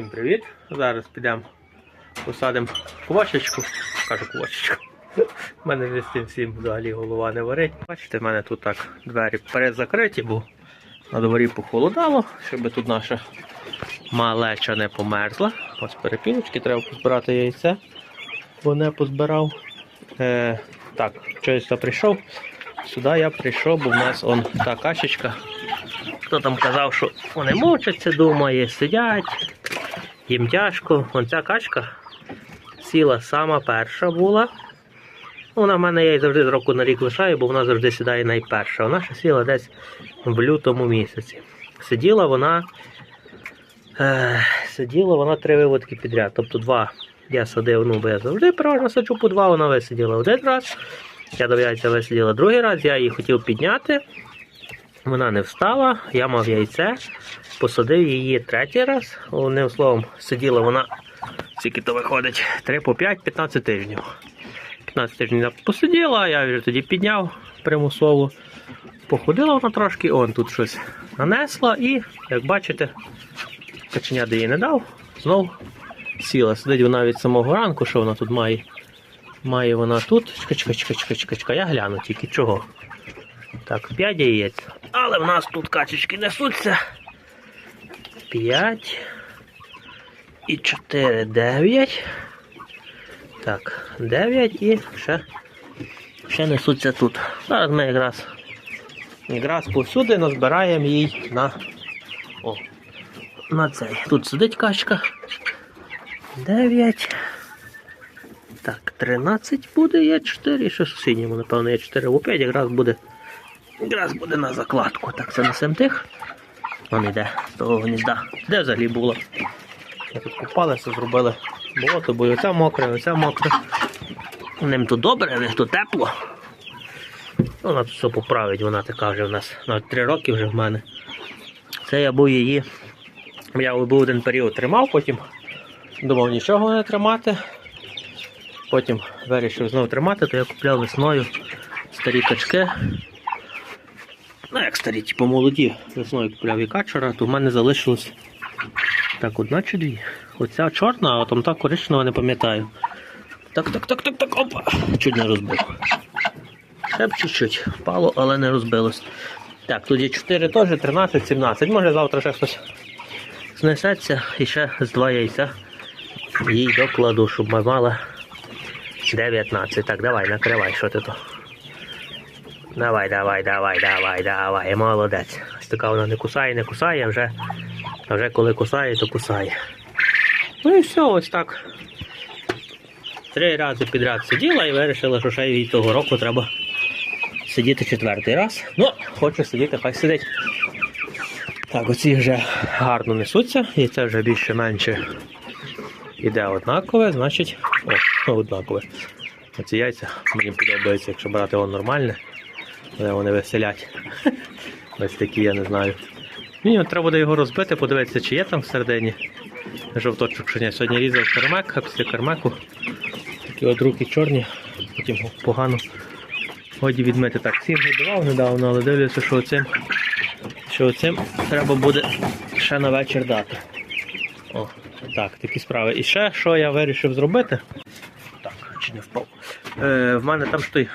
Всім привіт! Зараз підемо посадимо квашечку. Кажу квашечку. У мене з цим всім взагалі голова не варить. Бачите, в мене тут так двері перезакриті, бо на дворі похолодало, щоб тут наша малеча не померзла. Ось перепілочки, треба позбирати яйце, бо не позбирав. Е, так, щось я прийшов. Сюди я прийшов, бо в нас он та кашечка. Хто там казав, що вони мучаться, думає, сидять, їм тяжко. Вон ця качка сіла сама перша була. Вона в мене я її завжди з року на рік лишаю, бо вона завжди сідає найперша. Вона ще сіла десь в лютому місяці. Сиділа вона. Е, сиділа вона три виводки підряд. Тобто два я садив, ну бо я завжди переважно саджу по два, вона висиділа один раз. Я до яйця висиділа другий раз, я її хотів підняти. Вона не встала, я мав яйце, посадив її третій раз. Одним словом, сиділа вона, скільки то виходить, 3 по 5, 15 тижнів. 15 тижнів вона посиділа, я вже тоді підняв примусово. Походила вона трошки, он тут щось нанесла і, як бачите, каченя де її не дав, знов сіла. Сидить вона від самого ранку, що вона тут має. Має вона тут. Чекай, чекай, чекай, чекай, чекай, чекай, я гляну тільки чого. Так, 5 яєць. Але в нас тут качечки несуться. 5 і 4, 9. Так, 9 і ще, ще несуться тут. Зараз ми якраз, якраз повсюди назбираємо їй на, о, на цей. Тут сидить качка. 9. Так, 13 буде, є 4, і ще в синьому, напевно, є 4 або 5, якраз буде. Якраз буде на закладку. Так, це несем тих. Вон йде з того гнізда. Де взагалі було? Ми тут купалися, зробили болото, бо і оця мокре, і оця мокре. Ним тут добре, в них тут тепло. Вона тут все поправить, вона така вже в нас навіть 3 роки вже в мене. Це я був її. Я був один період тримав, потім думав нічого не тримати. Потім вирішив знову тримати, то я купляв весною старі качки. Ну, як старі, типу молоді. Весною купляв і качера, то в мене залишилось так, одна чи дві. Оця чорна, а там та коричнева не пам'ятаю. Так, так, так, так, так, опа. Чуть не розбив. Ще б чуть-чуть впало, але не розбилось. Так, тут є 4 теж, 13, 17. Може завтра ще хтось знесеться і ще з два яйця їй докладу, щоб мала 19. Так, давай, накривай, що ти то. Давай, давай, давай, давай, давай, молодець. Ось така вона не кусає, не кусає, а вже, коли кусає, то кусає. Ну і все, ось так. Три рази підряд сиділа і вирішила, що ще їй того року треба сидіти четвертий раз. Ну, хочу сидіти, хай сидить. Так, оці вже гарно несуться, і це вже більше-менше іде однакове, значить. О, однакове. Оці яйця мені подобається, якщо брати воно нормальне, але вони веселять. Ось такі, я не знаю. Мені треба буде його розбити, подивитися, чи є там всередині жовточок, що ні. Сьогодні різав кермек, а після кермеку такі от руки чорні, потім погано годі відмити. Так, сім годував недавно, але дивлюся, що оцим, що оцим треба буде ще на вечір дати. О, так, такі справи. І ще що я вирішив зробити. Так, чи не впав. Е, в мене там той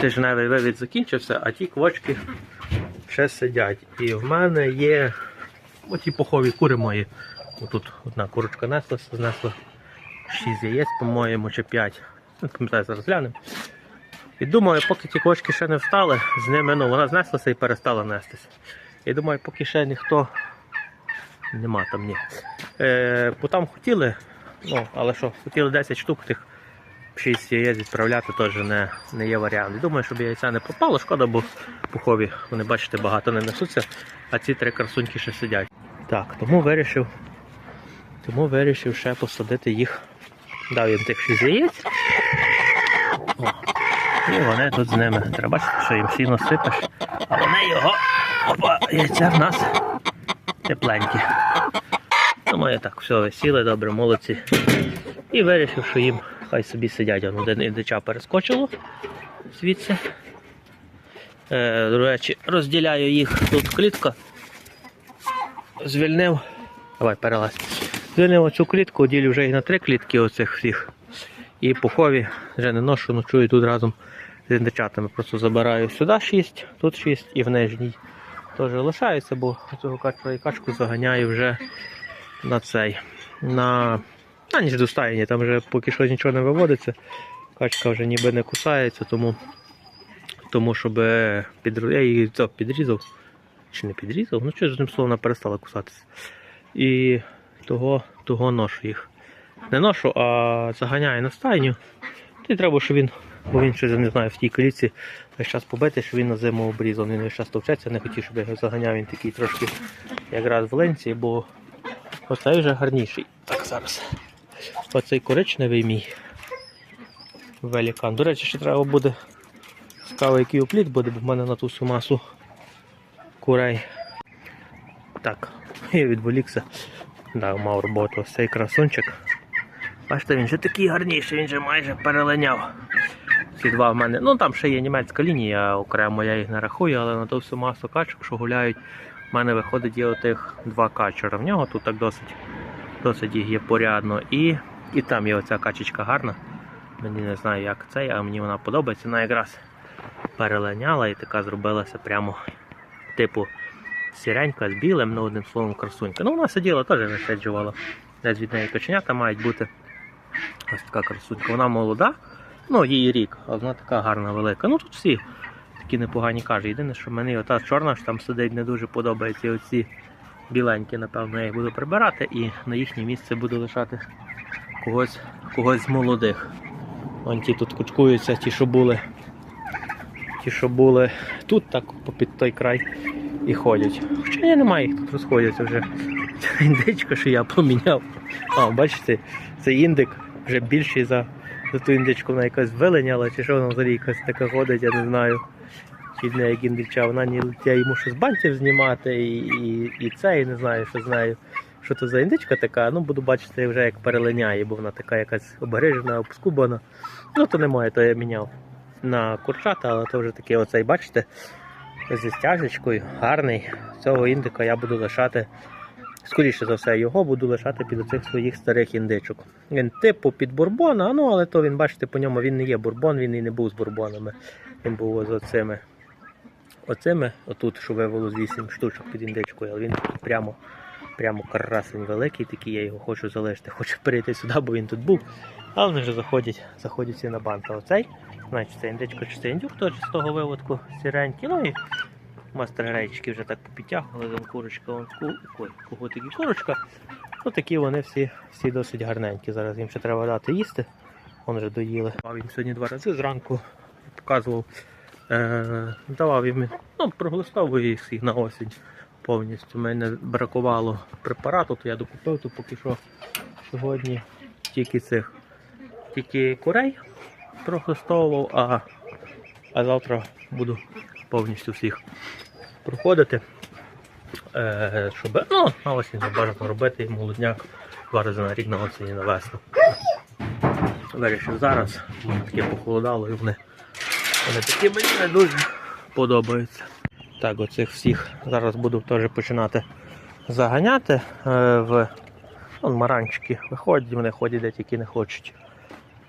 тижневий вивід закінчився, а ті квочки ще сидять. І в мене є оті пухові кури мої. Отут одна курочка неслася, знесла 6 яєць, по-моєму, чи 5. Не пам'ятаю, зараз глянемо. І думаю, поки ті квочки ще не встали, з ними ну, вона знеслася і перестала нестися. І думаю, поки ще ніхто нема там ні. Е, бо там хотіли, ну, але що, хотіли 10 штук, тих 6 яєць відправляти теж не, не є варіант. Думаю, щоб яйця не пропало, шкода, бо пухові, вони, бачите, багато не несуться, а ці три красуньки ще сидять. Так, тому вирішив, тому вирішив ще посадити їх. Дав їм тих 6 яєць. І вони тут з ними. Треба бачити, що їм сіно сипеш, а вони його. Опа, яйця в нас тепленькі. Тому я так, все, сіли, добре, молодці. І вирішив, що їм хай собі сидять. Один індича перескочило звідси. Е, до речі, розділяю їх тут клітка. Звільнив. Давай, перелазь. Звільнив оцю клітку, ділю вже і на три клітки оцих всіх. І пухові вже не ношу, ночую тут разом з індичатами. Просто забираю сюди 6, тут 6 і в нижній теж лишається, бо цього качка і качку заганяю вже на цей. На, на ніж до стайні, там вже поки що нічого не виводиться. Качка вже ніби не кусається, тому, тому щоб підр... я її це, підрізав. Чи не підрізав? Ну що ж одним словом вона перестала кусатися. І того, того ношу їх. Не ношу, а заганяю на стайню. Ти треба, щоб він, бо він щось не знаю, в тій коліці весь час побити, що він на зиму обрізав. Він весь час товчеться, не хотів, щоб я його заганяв, він такий трошки якраз в ленці, бо оцей вже гарніший. Так, зараз. Оцей коричневий мій велікан. До речі, ще треба буде цікаво, який опліт буде, в мене на ту всю масу курей. Так, я відволікся. Да, мав роботу ось цей красунчик. Бачите, він вже такий гарніший, він вже майже перелиняв. Ці два в мене. Ну там ще є німецька лінія, окремо я їх не рахую, але на ту всю масу качок, що гуляють, в мене виходить є отих два качера. В нього тут так досить, досить є порядно. І, і там є оця качечка гарна. Мені не знаю, як це, а мені вона подобається. Вона якраз перелиняла і така зробилася прямо типу сіренька з білим, ну одним словом красунька. Ну вона сиділа теж висаджувала. Десь від неї коченята мають бути. Ось така красунька. Вона молода, ну їй рік, а вона така гарна велика. Ну тут всі такі непогані кажуть. Єдине, що мені ота чорна що там сидить не дуже подобається. Оці біленькі, напевно, я їх буду прибирати і на їхнє місце буду лишати когось, когось з молодих. Вон ті тут кучкуються, ті, що були. Ті, що були тут, так попід той край і ходять. Хоча я немає, їх тут розходяться вже. Ця індичка, що я поміняв. А, бачите, цей індик вже більший за, за ту індичку, вона якась виленяла, чи що вона взагалі якась така ходить, я не знаю. Чи не як індича, вона ні, я йому щось з банців знімати, і, і, і це, і не знаю, що знаю. Що то за індичка така, ну буду бачити вже як перелиняє, бо вона така якась обережена, обскубана. Ну то немає, то я міняв на курчата, але то вже такий оцей, бачите, зі стяжечкою, гарний. Цього індика я буду лишати, скоріше за все, його буду лишати під оцих своїх старих індичок. Він типу під бурбона, ну але то він, бачите, по ньому він не є бурбон, він і не був з бурбонами. Він був з оцими. Оцими, отут, що вивело з 8 штучок під індичкою, але він прямо, прямо красень великий, такий, я його хочу залишити. Хочу перейти сюди, бо він тут був. Але вони вже заходять, заходять всі на банк. А оцей, значить, це індичко чи це індюк, теж з того виводку сіренький. Ну і мастер гречки вже так попідтягували, курочка, вон ку, ой, коготик і курочка. Ну такі вони всі, всі досить гарненькі. Зараз їм ще треба дати їсти. Вони вже доїли. Їм сьогодні два рази зранку показував. Е, давав їм, ну, проглистовую їх на осінь повністю. Мене бракувало препарату, то я докупив, то поки що сьогодні тільки цих тільки курей прохлистовував, а, а завтра буду повністю всіх проходити. Е, щоб ну, на осінь бажано робити молодняк два рази на рік на осінь і на весну. Вирішив зараз, таке похолодало і вони, вони такі мені не дуже подобаються. Так, оцих всіх зараз буду теж починати заганяти е, в Вон маранчики виходять, вони ходять де тільки не хочуть.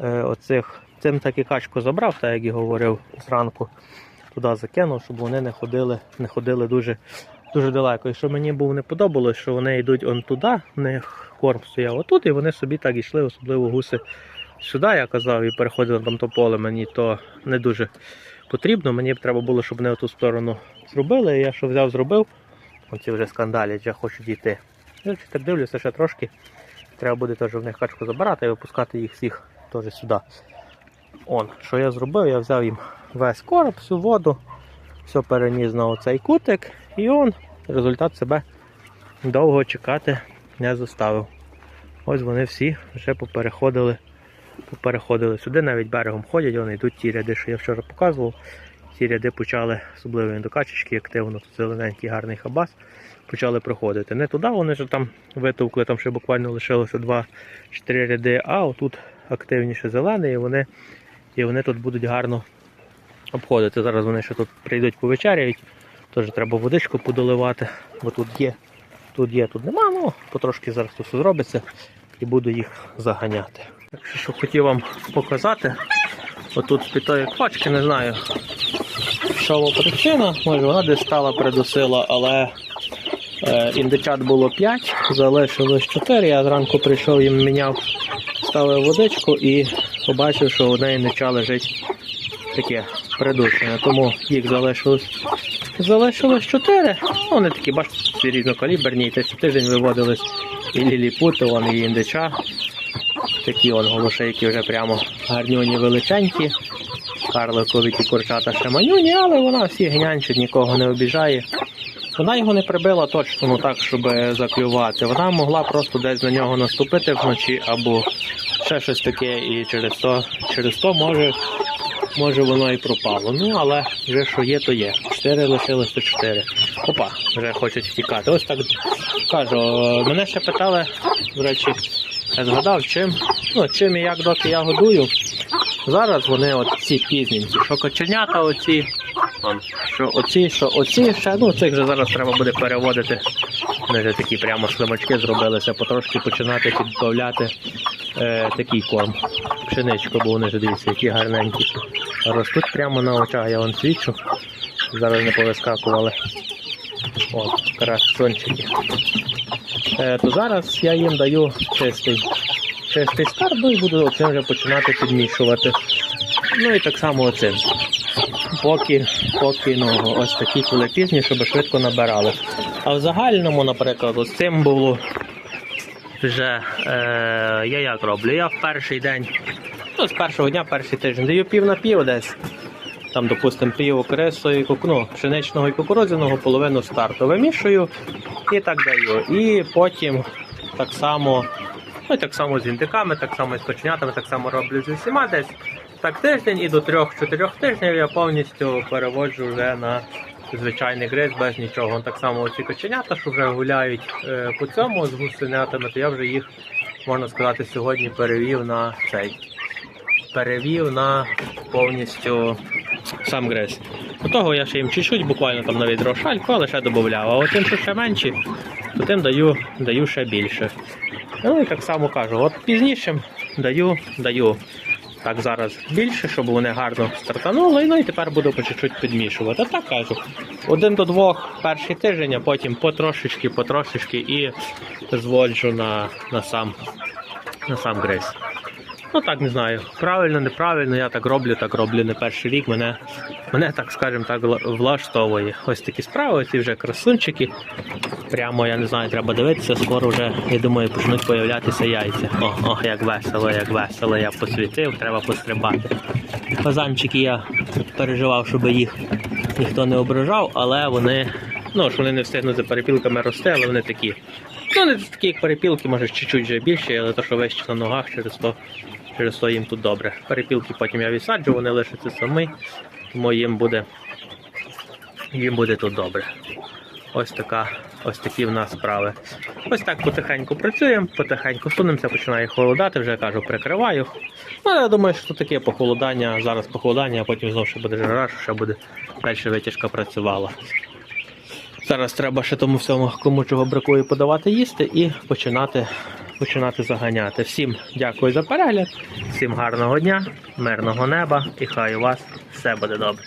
Е, оцих, Цим так і качку забрав, так як і говорив зранку, туди закинув, щоб вони не ходили не ходили дуже дуже далеко. І що мені був не подобалось, що вони йдуть он туди, в них корм стояв отут, і вони собі так йшли, особливо гуси сюди, я казав, і переходили там то поле, мені то не дуже потрібно. Мені б треба було, щоб вони в ту сторону зробили. Я що взяв, зробив. Оці вже скандалять, вже хочуть йти. Я так дивлюся ще трошки. Треба буде теж в них качку забирати і випускати їх всіх теж сюди. Он, що я зробив, я взяв їм весь короб, всю воду, все переніс на оцей кутик, і он результат себе довго чекати не заставив. Ось вони всі вже попереходили, попереходили сюди, навіть берегом ходять, вони йдуть ті ряди, що я вчора показував. Ці ряди почали, особливо індокачечки, активно, тут зелененький гарний хабас, почали проходити. Не туди, вони ж там витовкли, там ще буквально лишилося 2-4 ряди, а отут активніше зелений, і вони, і вони тут будуть гарно обходити. Зараз вони ще тут прийдуть повечеряють, теж треба водичку подоливати, бо тут є Тут є, тут нема, ну потрошки зараз тут все зробиться і буду їх заганяти. Так що, хотів вам показати, отут тої квачки, не знаю, що причина, може вона десь стала придусила, але е, індичат було 5, залишилось 4. Я зранку прийшов їм міняв, ставив водичку і побачив, що одне індича лежить таке придушене, тому їх залишилось. Залишилось 4. Вони такі, бачите, різнокаліберні, і тиждень виводились і ліліпути, вон і індича. Такі он голошейки вже прямо гарнюні величенькі. Карликові ті курчата ще манюні, але вона всі гнянчить, нікого не обіжає. Вона його не прибила точно ну, так, щоб заклювати. Вона могла просто десь на нього наступити вночі або ще щось таке, і через то, через то може, може воно і пропало. Ну, але вже що є, то є. Чотири лишилось то чотири. Опа, вже хочуть втікати. Ось так кажу. Мене ще питали, до речі, я згадав, чим, ну, чим і як доки я годую. Зараз вони от ці що коченята оці, що оці, що оці, ще, ну цих же зараз треба буде переводити. Вони вже такі прямо слимачки зробилися, потрошки починати підбавляти е, такий корм. Пшеничку, бо вони ж дивіться, які гарненькі. Ростуть прямо на очах, я вам свідчу. Зараз не повискакували. От, красончики. Е, то зараз я їм даю чистий чистий старт, ну і буду оцим вже починати підмішувати. Ну і так само оцим. Поки, поки ну, ось такі коли пізні, щоб швидко набирали. А в загальному, наприклад, ось цим було вже е, я як роблю? Я в перший день, ну з першого дня, перший тиждень даю пів на пів десь. Там, допустимо, пів окресої ну, пшеничного і кукурудзяного, половину старту вимішую і так даю. І потім так само Ну і так само з індиками, так само з коченятами, так само роблю з усіма десь. Так тиждень і до 3-4 тижнів я повністю переводжу вже на звичайний гриз без нічого. Так само оці коченята, що вже гуляють е, по цьому з гусенятами, то я вже їх, можна сказати, сьогодні перевів на цей. Перевів на повністю сам гриз. До того я ще їм чуть-чуть, буквально там на відро шальку, але ще додавав. А от тим, що ще менші, то тим даю, даю ще більше. Ну і так само кажу, от пізнішим даю, даю так зараз більше, щоб вони гарно стартанули, ну і тепер буду по чуть-чуть підмішувати. А так кажу, один до двох перший тиждень, а потім потрошечки, потрошечки і зводжу на, на сам на сам гриз. Ну так не знаю. Правильно, неправильно, я так роблю, так роблю не перший рік. Мене, мене так скажімо так, влаштовує. Ось такі справи, ці вже красунчики. Прямо я не знаю, треба дивитися, скоро вже, я думаю, почнуть появлятися яйця. О, о, як весело, як весело, я посвітив, треба пострибати. Фазанчики я переживав, щоб їх ніхто не ображав, але вони, ну ж вони не встигнуть за перепілками рости, але вони такі. Ну, не такі, як перепілки, може чуть-чуть вже більше, але то, що вище на ногах, через то, через то їм тут добре. Перепілки потім я відсаджу, вони лишаться самі, тому їм буде, їм буде тут добре. Ось така, ось такі в нас справи. Ось так потихеньку працюємо, потихеньку сунемося, починає холодати, вже кажу, прикриваю. Ну, я думаю, що таке похолодання, зараз похолодання, а потім знову ще буде жара, що ще буде далі витяжка працювала. Зараз треба ще тому всьому, кому чого бракує, подавати їсти і починати, починати заганяти. Всім дякую за перегляд, всім гарного дня, мирного неба і хай у вас все буде добре.